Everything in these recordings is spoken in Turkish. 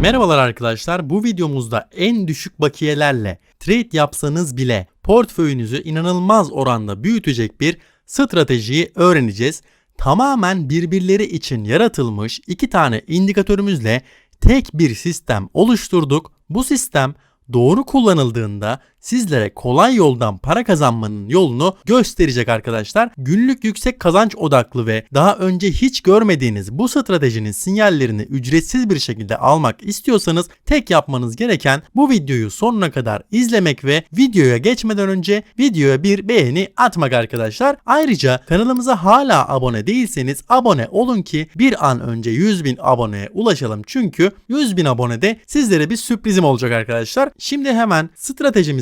Merhabalar arkadaşlar. Bu videomuzda en düşük bakiyelerle trade yapsanız bile portföyünüzü inanılmaz oranda büyütecek bir stratejiyi öğreneceğiz. Tamamen birbirleri için yaratılmış iki tane indikatörümüzle tek bir sistem oluşturduk. Bu sistem doğru kullanıldığında sizlere kolay yoldan para kazanmanın yolunu gösterecek arkadaşlar. Günlük yüksek kazanç odaklı ve daha önce hiç görmediğiniz bu stratejinin sinyallerini ücretsiz bir şekilde almak istiyorsanız tek yapmanız gereken bu videoyu sonuna kadar izlemek ve videoya geçmeden önce videoya bir beğeni atmak arkadaşlar. Ayrıca kanalımıza hala abone değilseniz abone olun ki bir an önce 100 bin aboneye ulaşalım. Çünkü 100 bin abonede sizlere bir sürprizim olacak arkadaşlar. Şimdi hemen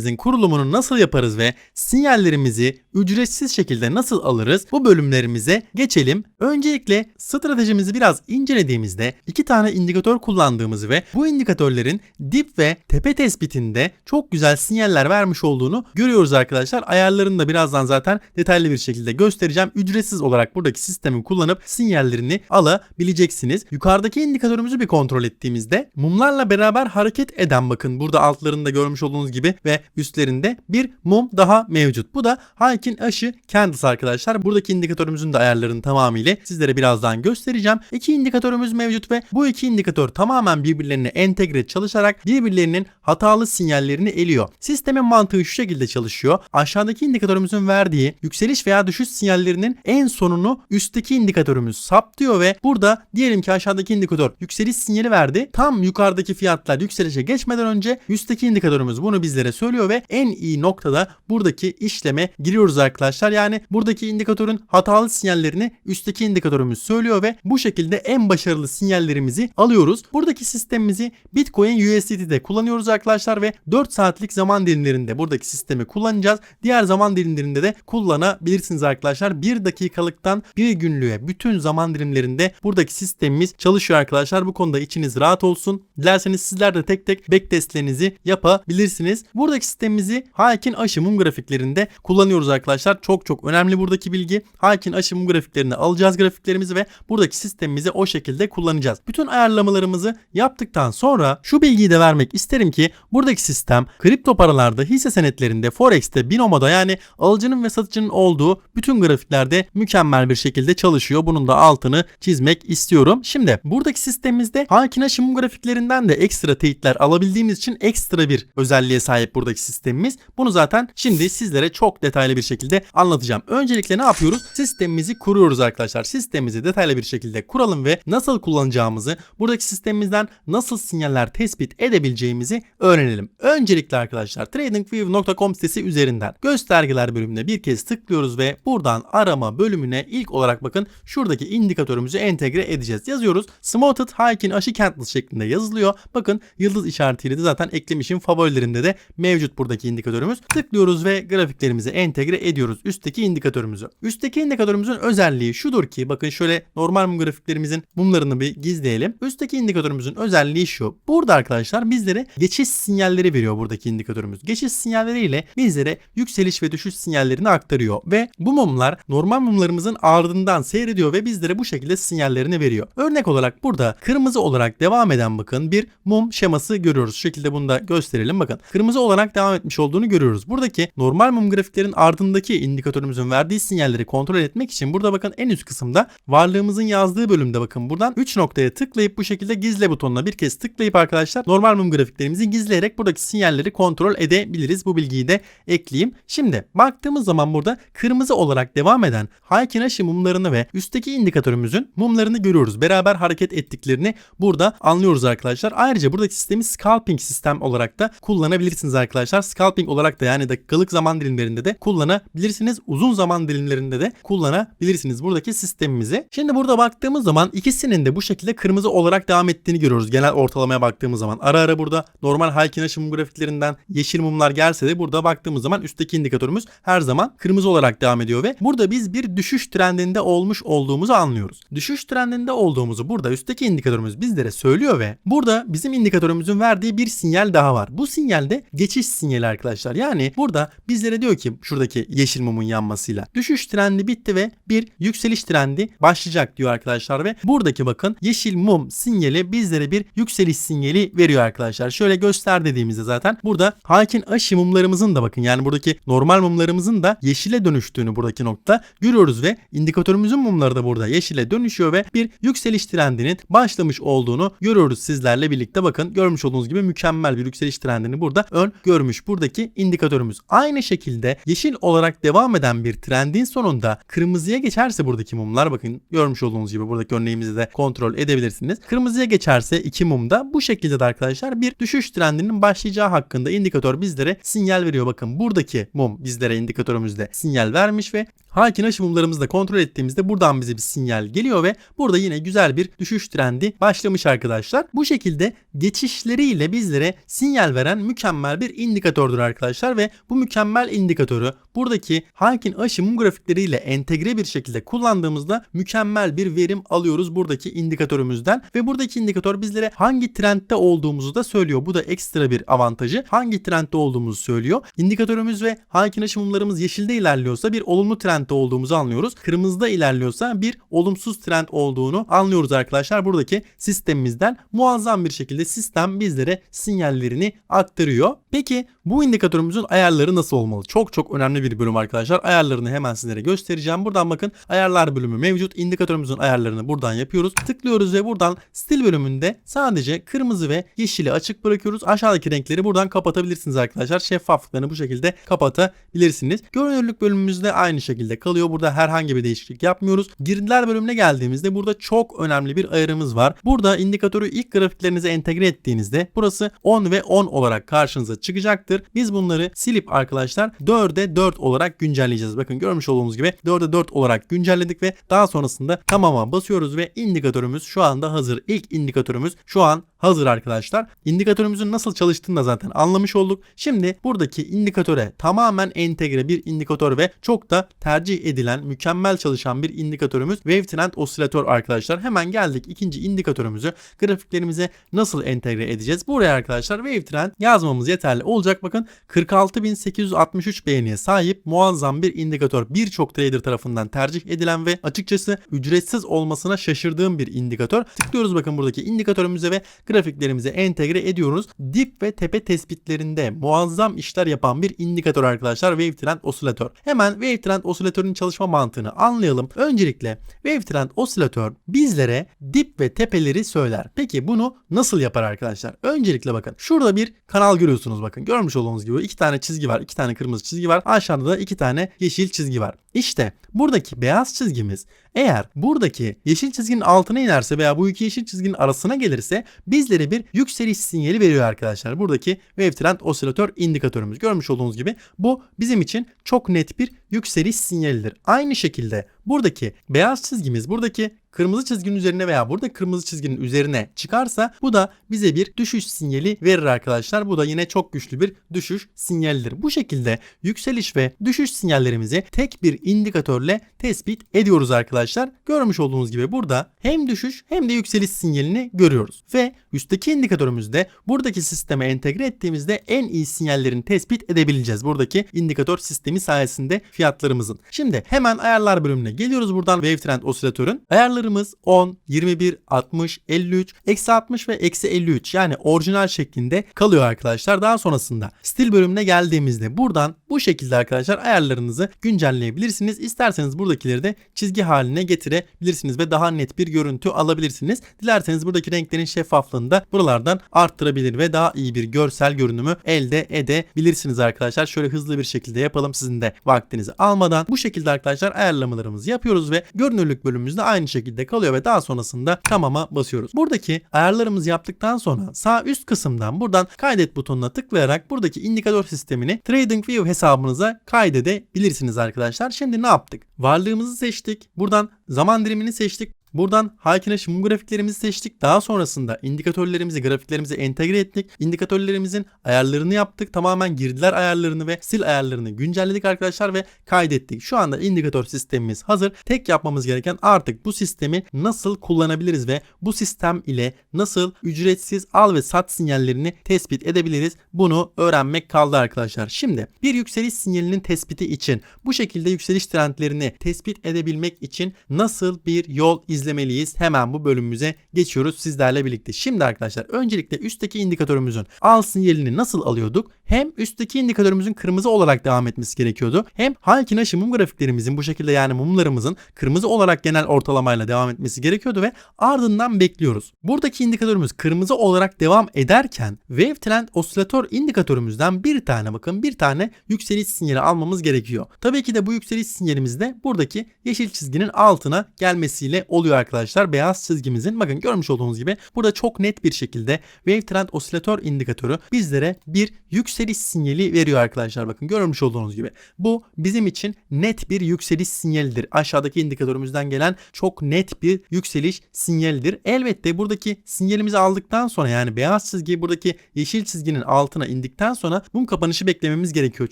stratejimizin kurulumunu nasıl yaparız ve sinyallerimizi ücretsiz şekilde nasıl alırız bu bölümlerimize geçelim. Öncelikle stratejimizi biraz incelediğimizde iki tane indikatör kullandığımızı ve bu indikatörlerin dip ve tepe tespitinde çok güzel sinyaller vermiş olduğunu görüyoruz arkadaşlar. Ayarlarını da birazdan zaten detaylı bir şekilde göstereceğim. Ücretsiz olarak buradaki sistemi kullanıp sinyallerini alabileceksiniz. Yukarıdaki indikatörümüzü bir kontrol ettiğimizde mumlarla beraber hareket eden bakın burada altlarında görmüş olduğunuz gibi ve üstlerinde bir mum daha mevcut. Bu da Haykin aşı Candles arkadaşlar. Buradaki indikatörümüzün de ayarlarını tamamıyla sizlere birazdan göstereceğim. İki indikatörümüz mevcut ve bu iki indikatör tamamen birbirlerine entegre çalışarak birbirlerinin hatalı sinyallerini eliyor. Sistemin mantığı şu şekilde çalışıyor. Aşağıdaki indikatörümüzün verdiği yükseliş veya düşüş sinyallerinin en sonunu üstteki indikatörümüz saptıyor ve burada diyelim ki aşağıdaki indikatör yükseliş sinyali verdi. Tam yukarıdaki fiyatlar yükselişe geçmeden önce üstteki indikatörümüz bunu bizlere söylüyor ve en iyi noktada buradaki işleme giriyoruz arkadaşlar. Yani buradaki indikatörün hatalı sinyallerini üstteki indikatörümüz söylüyor ve bu şekilde en başarılı sinyallerimizi alıyoruz. Buradaki sistemimizi Bitcoin USDT'de kullanıyoruz arkadaşlar ve 4 saatlik zaman dilimlerinde buradaki sistemi kullanacağız. Diğer zaman dilimlerinde de kullanabilirsiniz arkadaşlar. 1 dakikalıktan 1 günlüğe bütün zaman dilimlerinde buradaki sistemimiz çalışıyor arkadaşlar. Bu konuda içiniz rahat olsun. Dilerseniz sizler de tek tek backtestlerinizi yapabilirsiniz. Buradaki sistemimizi Hayek'in aşı mum grafiklerinde kullanıyoruz arkadaşlar. Çok çok önemli buradaki bilgi. Hayek'in aşı mum grafiklerini alacağız grafiklerimizi ve buradaki sistemimizi o şekilde kullanacağız. Bütün ayarlamalarımızı yaptıktan sonra şu bilgiyi de vermek isterim ki buradaki sistem kripto paralarda, hisse senetlerinde, forex'te, binomoda yani alıcının ve satıcının olduğu bütün grafiklerde mükemmel bir şekilde çalışıyor. Bunun da altını çizmek istiyorum. Şimdi buradaki sistemimizde Hayek'in aşı mum grafiklerinden de ekstra teyitler alabildiğimiz için ekstra bir özelliğe sahip buradaki sistemimiz. Bunu zaten şimdi sizlere çok detaylı bir şekilde anlatacağım. Öncelikle ne yapıyoruz? Sistemimizi kuruyoruz arkadaşlar. Sistemimizi detaylı bir şekilde kuralım ve nasıl kullanacağımızı, buradaki sistemimizden nasıl sinyaller tespit edebileceğimizi öğrenelim. Öncelikle arkadaşlar tradingview.com sitesi üzerinden göstergeler bölümüne bir kez tıklıyoruz ve buradan arama bölümüne ilk olarak bakın şuradaki indikatörümüzü entegre edeceğiz. Yazıyoruz. Smoted Hiking Aşı Candles şeklinde yazılıyor. Bakın yıldız işaretiyle de zaten eklemişim. Favorilerimde de mevcut buradaki indikatörümüz. Tıklıyoruz ve grafiklerimizi entegre ediyoruz üstteki indikatörümüzü. Üstteki indikatörümüzün özelliği şudur ki bakın şöyle normal mum grafiklerimizin mumlarını bir gizleyelim. Üstteki indikatörümüzün özelliği şu. Burada arkadaşlar bizlere geçiş sinyalleri veriyor buradaki indikatörümüz. Geçiş sinyalleriyle bizlere yükseliş ve düşüş sinyallerini aktarıyor ve bu mumlar normal mumlarımızın ardından seyrediyor ve bizlere bu şekilde sinyallerini veriyor. Örnek olarak burada kırmızı olarak devam eden bakın bir mum şeması görüyoruz. Şu şekilde bunu da gösterelim bakın. Kırmızı olarak devam etmiş olduğunu görüyoruz. Buradaki normal mum grafiklerin ardındaki indikatörümüzün verdiği sinyalleri kontrol etmek için burada bakın en üst kısımda varlığımızın yazdığı bölümde bakın buradan 3 noktaya tıklayıp bu şekilde gizle butonuna bir kez tıklayıp arkadaşlar normal mum grafiklerimizi gizleyerek buradaki sinyalleri kontrol edebiliriz. Bu bilgiyi de ekleyeyim. Şimdi baktığımız zaman burada kırmızı olarak devam eden Haykenashi mumlarını ve üstteki indikatörümüzün mumlarını görüyoruz. Beraber hareket ettiklerini burada anlıyoruz arkadaşlar. Ayrıca buradaki sistemi scalping sistem olarak da kullanabilirsiniz arkadaşlar. Scalping olarak da yani dakikalık zaman dilimlerinde de kullanabilirsiniz. Uzun zaman dilimlerinde de kullanabilirsiniz buradaki sistemimizi. Şimdi burada baktığımız zaman ikisinin de bu şekilde kırmızı olarak devam ettiğini görüyoruz. Genel ortalamaya baktığımız zaman. Ara ara burada normal Haykenashi mum grafiklerinden yeşil mumlar gelse de burada baktığımız zaman üstteki indikatörümüz her zaman kırmızı olarak devam ediyor ve burada biz bir düşüş trendinde olmuş olduğumuzu anlıyoruz. Düşüş trendinde olduğumuzu burada üstteki indikatörümüz bizlere söylüyor ve burada bizim indikatörümüzün verdiği bir sinyal daha var. Bu sinyalde geçiş sinyali arkadaşlar. Yani burada bizlere diyor ki şuradaki yeşil mumun yanmasıyla düşüş trendi bitti ve bir yükseliş trendi başlayacak diyor arkadaşlar ve buradaki bakın yeşil mum sinyali bizlere bir yükseliş sinyali veriyor arkadaşlar. Şöyle göster dediğimizde zaten burada Hakin aşı mumlarımızın da bakın yani buradaki normal mumlarımızın da yeşile dönüştüğünü buradaki nokta görüyoruz ve indikatörümüzün mumları da burada yeşile dönüşüyor ve bir yükseliş trendinin başlamış olduğunu görüyoruz sizlerle birlikte. Bakın görmüş olduğunuz gibi mükemmel bir yükseliş trendini burada ön görmüş buradaki indikatörümüz. Aynı şekilde yeşil olarak devam eden bir trendin sonunda kırmızıya geçerse buradaki mumlar bakın görmüş olduğunuz gibi buradaki örneğimizi de kontrol edebilirsiniz. Kırmızıya geçerse iki mumda bu şekilde de arkadaşlar bir düşüş trendinin başlayacağı hakkında indikatör bizlere sinyal veriyor. Bakın buradaki mum bizlere indikatörümüzde sinyal vermiş ve Hakin aşı mumlarımızı da kontrol ettiğimizde buradan bize bir sinyal geliyor ve burada yine güzel bir düşüş trendi başlamış arkadaşlar. Bu şekilde geçişleriyle bizlere sinyal veren mükemmel bir indikatördür arkadaşlar ve bu mükemmel indikatörü buradaki Hakin aşı mum grafikleriyle entegre bir şekilde kullandığımızda mükemmel bir verim alıyoruz buradaki indikatörümüzden ve buradaki indikatör bizlere hangi trendde olduğumuzu da söylüyor. Bu da ekstra bir avantajı. Hangi trendde olduğumuzu söylüyor. İndikatörümüz ve Hakin aşı mumlarımız yeşilde ilerliyorsa bir olumlu trendde olduğumuzu anlıyoruz. Kırmızıda ilerliyorsa bir olumsuz trend olduğunu anlıyoruz arkadaşlar. Buradaki sistemimizden muazzam bir şekilde sistem bizlere sinyallerini aktarıyor. Peki bu indikatörümüzün ayarları nasıl olmalı? Çok çok önemli bir bölüm arkadaşlar. Ayarlarını hemen sizlere göstereceğim. Buradan bakın ayarlar bölümü mevcut. İndikatörümüzün ayarlarını buradan yapıyoruz. Tıklıyoruz ve buradan stil bölümünde sadece kırmızı ve yeşili açık bırakıyoruz. Aşağıdaki renkleri buradan kapatabilirsiniz arkadaşlar. Şeffaflıklarını bu şekilde kapatabilirsiniz. Görünürlük bölümümüzde aynı şekilde kalıyor. Burada herhangi bir değişiklik yapmıyoruz. Girdiler bölümüne geldiğimizde burada çok önemli bir ayarımız var. Burada indikatörü ilk grafiklerinize entegre ettiğinizde burası 10 ve 10 olarak karşınıza çıkacaktır. Biz bunları silip arkadaşlar 4'e 4 olarak güncelleyeceğiz. Bakın görmüş olduğunuz gibi 4'e 4 olarak güncelledik ve daha sonrasında tamama basıyoruz ve indikatörümüz şu anda hazır. İlk indikatörümüz şu an hazır arkadaşlar. İndikatörümüzün nasıl çalıştığını da zaten anlamış olduk. Şimdi buradaki indikatöre tamamen entegre bir indikatör ve çok da tercih edilen mükemmel çalışan bir indikatörümüz Wave Trend Osilatör arkadaşlar. Hemen geldik ikinci indikatörümüzü grafiklerimize nasıl entegre edeceğiz? Buraya arkadaşlar Wave Trend yazmamız yeterli olacak. Bakın 46.863 beğeniye sahip muazzam bir indikatör. Birçok trader tarafından tercih edilen ve açıkçası ücretsiz olmasına şaşırdığım bir indikatör. Tıklıyoruz bakın buradaki indikatörümüze ve grafiklerimize entegre ediyoruz. Dip ve tepe tespitlerinde muazzam işler yapan bir indikatör arkadaşlar Wave Trend Osilatör. Hemen Wave Trend Osilatörün çalışma mantığını anlayalım. Öncelikle Wave Trend Osilatör bizlere dip ve tepeleri söyler. Peki bunu nasıl yapar arkadaşlar? Öncelikle bakın şurada bir kanal görüyorsunuz bakın. Görmüş olduğunuz gibi iki tane çizgi var. iki tane kırmızı çizgi var. Aşağıda da iki tane yeşil çizgi var. İşte buradaki beyaz çizgimiz eğer buradaki yeşil çizginin altına inerse veya bu iki yeşil çizginin arasına gelirse bizlere bir yükseliş sinyali veriyor arkadaşlar. Buradaki Wave Trend Osilatör indikatörümüz. Görmüş olduğunuz gibi bu bizim için çok net bir yükseliş sinyalidir. Aynı şekilde buradaki beyaz çizgimiz buradaki kırmızı çizginin üzerine veya burada kırmızı çizginin üzerine çıkarsa bu da bize bir düşüş sinyali verir arkadaşlar. Bu da yine çok güçlü bir düşüş sinyalidir. Bu şekilde yükseliş ve düşüş sinyallerimizi tek bir indikatörle tespit ediyoruz arkadaşlar. Görmüş olduğunuz gibi burada hem düşüş hem de yükseliş sinyalini görüyoruz. Ve üstteki indikatörümüzde buradaki sisteme entegre ettiğimizde en iyi sinyallerini tespit edebileceğiz. Buradaki indikatör sistemi sayesinde fiyatlarımızın. Şimdi hemen ayarlar bölümüne geliyoruz buradan Wave Trend Osilatörün. Ayarlarımız 10, 21, 60, 53, eksi 60 ve eksi 53 yani orijinal şeklinde kalıyor arkadaşlar. Daha sonrasında stil bölümüne geldiğimizde buradan bu şekilde arkadaşlar ayarlarınızı güncelleyebilirsiniz. İsterseniz buradakileri de çizgi haline getirebilirsiniz ve daha net bir görüntü alabilirsiniz. Dilerseniz buradaki renklerin şeffaflığını da buralardan arttırabilir ve daha iyi bir görsel görünümü elde edebilirsiniz arkadaşlar. Şöyle hızlı bir şekilde yapalım sizin de vaktinizi almadan. Bu şekilde arkadaşlar ayarlamalarımızı yapıyoruz ve görünürlük bölümümüzde aynı şekilde kalıyor ve daha sonrasında tamama basıyoruz. Buradaki ayarlarımızı yaptıktan sonra sağ üst kısımdan buradan kaydet butonuna tıklayarak buradaki indikatör sistemini TradingView hesabınıza kaydedebilirsiniz arkadaşlar. Şimdi ne yaptık? Varlığımızı seçtik. Buradan zaman dilimini seçtik. Buradan Haykineş mum grafiklerimizi seçtik. Daha sonrasında indikatörlerimizi, grafiklerimize entegre ettik. İndikatörlerimizin ayarlarını yaptık. Tamamen girdiler ayarlarını ve sil ayarlarını güncelledik arkadaşlar ve kaydettik. Şu anda indikatör sistemimiz hazır. Tek yapmamız gereken artık bu sistemi nasıl kullanabiliriz ve bu sistem ile nasıl ücretsiz al ve sat sinyallerini tespit edebiliriz. Bunu öğrenmek kaldı arkadaşlar. Şimdi bir yükseliş sinyalinin tespiti için bu şekilde yükseliş trendlerini tespit edebilmek için nasıl bir yol izlemeliyiz? Hemen bu bölümümüze geçiyoruz sizlerle birlikte. Şimdi arkadaşlar öncelikle üstteki indikatörümüzün al sinyalini nasıl alıyorduk? Hem üstteki indikatörümüzün kırmızı olarak devam etmesi gerekiyordu. Hem Halkinaşı mum grafiklerimizin bu şekilde yani mumlarımızın kırmızı olarak genel ortalamayla devam etmesi gerekiyordu ve ardından bekliyoruz. Buradaki indikatörümüz kırmızı olarak devam ederken Wave Trend Osilatör indikatörümüzden bir tane bakın bir tane yükseliş sinyali almamız gerekiyor. Tabii ki de bu yükseliş sinyalimiz de buradaki yeşil çizginin altına gelmesiyle oluyor arkadaşlar. Beyaz çizgimizin bakın görmüş olduğunuz gibi burada çok net bir şekilde Wave Trend Osilatör indikatörü bizlere bir yükseliş sinyali veriyor arkadaşlar. Bakın görmüş olduğunuz gibi. Bu bizim için net bir yükseliş sinyalidir. Aşağıdaki indikatörümüzden gelen çok net bir yükseliş sinyalidir. Elbette buradaki sinyalimizi aldıktan sonra yani beyaz çizgi buradaki yeşil çizginin altına indikten sonra mum kapanışı beklememiz gerekiyor.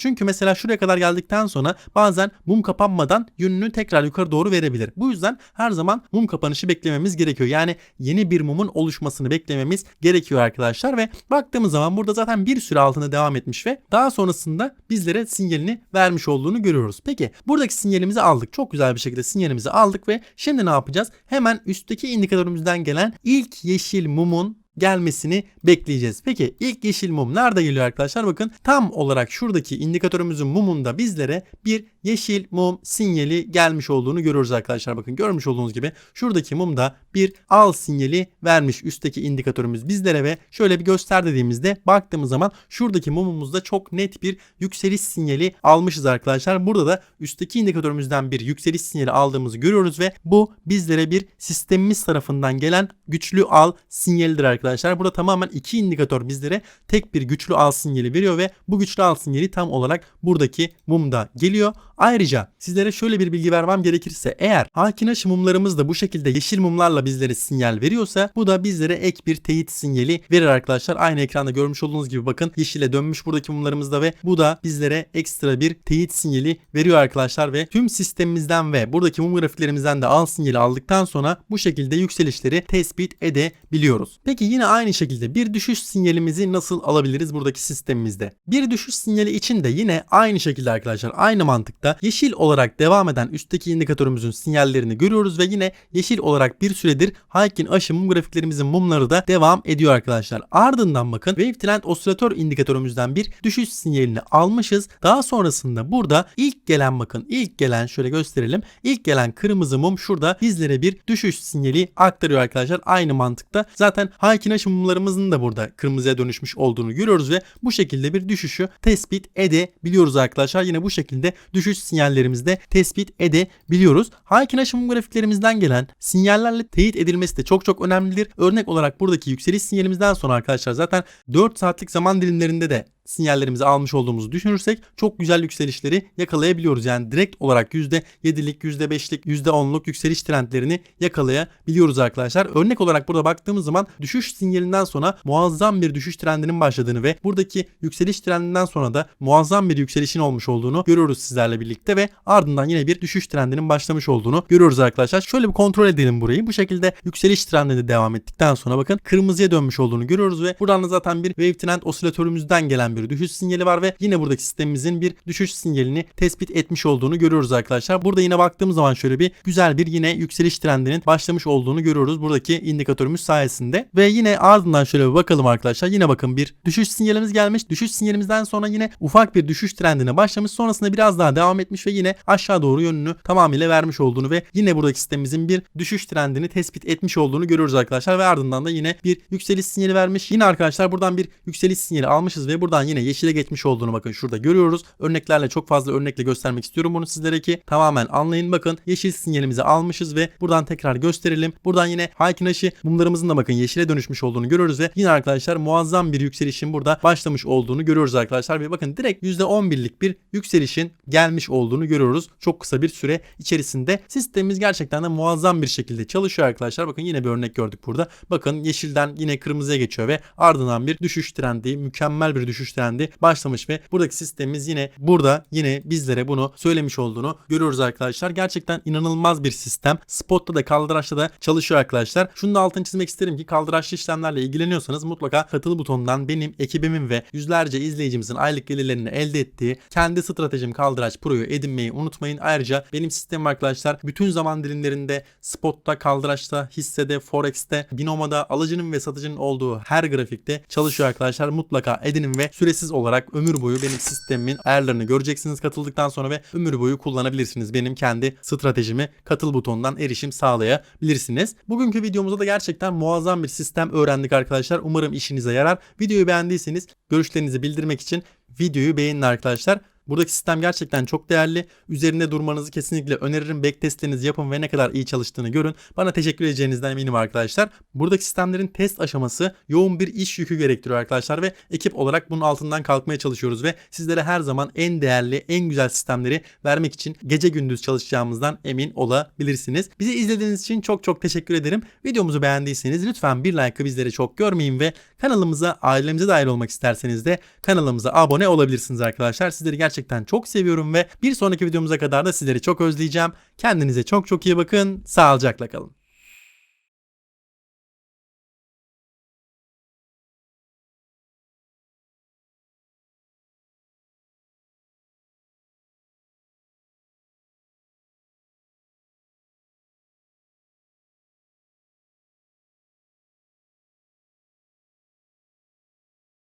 Çünkü mesela şuraya kadar geldikten sonra bazen mum kapanmadan yönünü tekrar yukarı doğru verebilir. Bu yüzden her zaman mum kapanışı beklememiz gerekiyor. Yani yeni bir mumun oluşmasını beklememiz gerekiyor arkadaşlar ve baktığımız zaman burada zaten bir süre altında devam etmiş ve daha sonrasında bizlere sinyalini vermiş olduğunu görüyoruz. Peki buradaki sinyalimizi aldık. Çok güzel bir şekilde sinyalimizi aldık ve şimdi ne yapacağız? Hemen üstteki indikatörümüzden gelen ilk yeşil mumun gelmesini bekleyeceğiz. Peki ilk yeşil mum nerede geliyor arkadaşlar? Bakın tam olarak şuradaki indikatörümüzün mumunda bizlere bir yeşil mum sinyali gelmiş olduğunu görüyoruz arkadaşlar. Bakın görmüş olduğunuz gibi şuradaki mumda bir al sinyali vermiş üstteki indikatörümüz bizlere ve şöyle bir göster dediğimizde baktığımız zaman şuradaki mumumuzda çok net bir yükseliş sinyali almışız arkadaşlar. Burada da üstteki indikatörümüzden bir yükseliş sinyali aldığımızı görüyoruz ve bu bizlere bir sistemimiz tarafından gelen güçlü al sinyalidir arkadaşlar. Burada tamamen iki indikatör bizlere tek bir güçlü al sinyali veriyor ve bu güçlü al sinyali tam olarak buradaki mumda geliyor. Ayrıca sizlere şöyle bir bilgi vermem gerekirse eğer Hakinaşı mumlarımız da bu şekilde yeşil mumlarla bizlere sinyal veriyorsa bu da bizlere ek bir teyit sinyali verir arkadaşlar. Aynı ekranda görmüş olduğunuz gibi bakın yeşile dönmüş buradaki mumlarımızda ve bu da bizlere ekstra bir teyit sinyali veriyor arkadaşlar ve tüm sistemimizden ve buradaki mum grafiklerimizden de al sinyali aldıktan sonra bu şekilde yükselişleri tespit edebiliyoruz. Peki yine aynı şekilde bir düşüş sinyalimizi nasıl alabiliriz buradaki sistemimizde? Bir düşüş sinyali için de yine aynı şekilde arkadaşlar aynı mantıkta yeşil olarak devam eden üstteki indikatörümüzün sinyallerini görüyoruz ve yine yeşil olarak bir süredir Haykin aşı mum grafiklerimizin mumları da devam ediyor arkadaşlar. Ardından bakın Wave Trend Osilatör indikatörümüzden bir düşüş sinyalini almışız. Daha sonrasında burada ilk gelen bakın ilk gelen şöyle gösterelim. İlk gelen kırmızı mum şurada bizlere bir düşüş sinyali aktarıyor arkadaşlar. Aynı mantıkta zaten Haykin aşı mumlarımızın da burada kırmızıya dönüşmüş olduğunu görüyoruz ve bu şekilde bir düşüşü tespit edebiliyoruz arkadaşlar. Yine bu şekilde düşüş sinyallerimizi de tespit edebiliyoruz. Haykin aşı mum grafiklerimizden gelen sinyallerle teyit edilmesi de çok çok önemlidir. Örnek olarak buradaki yükseliş sinyalimizden sonra arkadaşlar zaten 4 saatlik zaman dilimlerinde de sinyallerimizi almış olduğumuzu düşünürsek çok güzel yükselişleri yakalayabiliyoruz. Yani direkt olarak %7'lik, %5'lik, %10'luk yükseliş trendlerini yakalayabiliyoruz arkadaşlar. Örnek olarak burada baktığımız zaman düşüş sinyalinden sonra muazzam bir düşüş trendinin başladığını ve buradaki yükseliş trendinden sonra da muazzam bir yükselişin olmuş olduğunu görüyoruz sizlerle birlikte ve ardından yine bir düşüş trendinin başlamış olduğunu görüyoruz arkadaşlar. Şöyle bir kontrol edelim burayı. Bu şekilde yükseliş trendinde devam ettikten sonra bakın kırmızıya dönmüş olduğunu görüyoruz ve buradan da zaten bir wave trend osilatörümüzden gelen bir düşüş sinyali var ve yine buradaki sistemimizin bir düşüş sinyalini tespit etmiş olduğunu görüyoruz arkadaşlar. Burada yine baktığımız zaman şöyle bir güzel bir yine yükseliş trendinin başlamış olduğunu görüyoruz buradaki indikatörümüz sayesinde. Ve yine ardından şöyle bir bakalım arkadaşlar. Yine bakın bir düşüş sinyalimiz gelmiş. Düşüş sinyalimizden sonra yine ufak bir düşüş trendine başlamış. Sonrasında biraz daha devam etmiş ve yine aşağı doğru yönünü tamamıyla vermiş olduğunu ve yine buradaki sistemimizin bir düşüş trendini tespit etmiş olduğunu görüyoruz arkadaşlar. Ve ardından da yine bir yükseliş sinyali vermiş. Yine arkadaşlar buradan bir yükseliş sinyali almışız ve buradan yine yeşile geçmiş olduğunu bakın şurada görüyoruz. Örneklerle çok fazla örnekle göstermek istiyorum bunu sizlere ki tamamen anlayın. Bakın yeşil sinyalimizi almışız ve buradan tekrar gösterelim. Buradan yine Haykinashi mumlarımızın da bakın yeşile dönüşmüş olduğunu görüyoruz ve yine arkadaşlar muazzam bir yükselişin burada başlamış olduğunu görüyoruz arkadaşlar ve bakın direkt %11'lik bir yükselişin gelmiş olduğunu görüyoruz. Çok kısa bir süre içerisinde sistemimiz gerçekten de muazzam bir şekilde çalışıyor arkadaşlar. Bakın yine bir örnek gördük burada. Bakın yeşilden yine kırmızıya geçiyor ve ardından bir düşüş trendi, mükemmel bir düşüş trendi başlamış ve buradaki sistemimiz yine burada yine bizlere bunu söylemiş olduğunu görüyoruz arkadaşlar. Gerçekten inanılmaz bir sistem. Spot'ta da kaldıraçta da çalışıyor arkadaşlar. Şunu da altını çizmek isterim ki kaldıraçlı işlemlerle ilgileniyorsanız mutlaka katıl butonundan benim ekibimin ve yüzlerce izleyicimizin aylık gelirlerini elde ettiği kendi stratejim kaldıraç pro'yu edinmeyi unutmayın. Ayrıca benim sistemim arkadaşlar bütün zaman dilimlerinde spotta, kaldıraçta, hissede, forex'te, binomada alıcının ve satıcının olduğu her grafikte çalışıyor arkadaşlar. Mutlaka edinin ve süresiz olarak ömür boyu benim sistemimin ayarlarını göreceksiniz katıldıktan sonra ve ömür boyu kullanabilirsiniz. Benim kendi stratejimi katıl butonundan erişim sağlayabilirsiniz. Bugünkü videomuzda da gerçekten muazzam bir sistem öğrendik arkadaşlar. Umarım işinize yarar. Videoyu beğendiyseniz görüşlerinizi bildirmek için videoyu beğenin arkadaşlar. Buradaki sistem gerçekten çok değerli. Üzerinde durmanızı kesinlikle öneririm. Backtestlerinizi yapın ve ne kadar iyi çalıştığını görün. Bana teşekkür edeceğinizden eminim arkadaşlar. Buradaki sistemlerin test aşaması yoğun bir iş yükü gerektiriyor arkadaşlar ve ekip olarak bunun altından kalkmaya çalışıyoruz ve sizlere her zaman en değerli, en güzel sistemleri vermek için gece gündüz çalışacağımızdan emin olabilirsiniz. Bizi izlediğiniz için çok çok teşekkür ederim. Videomuzu beğendiyseniz lütfen bir like'ı bizlere çok görmeyin ve kanalımıza, ailemize dahil olmak isterseniz de kanalımıza abone olabilirsiniz arkadaşlar. Sizleri gerçekten çok seviyorum ve bir sonraki videomuza kadar da sizleri çok özleyeceğim. Kendinize çok çok iyi bakın. Sağlıcakla kalın.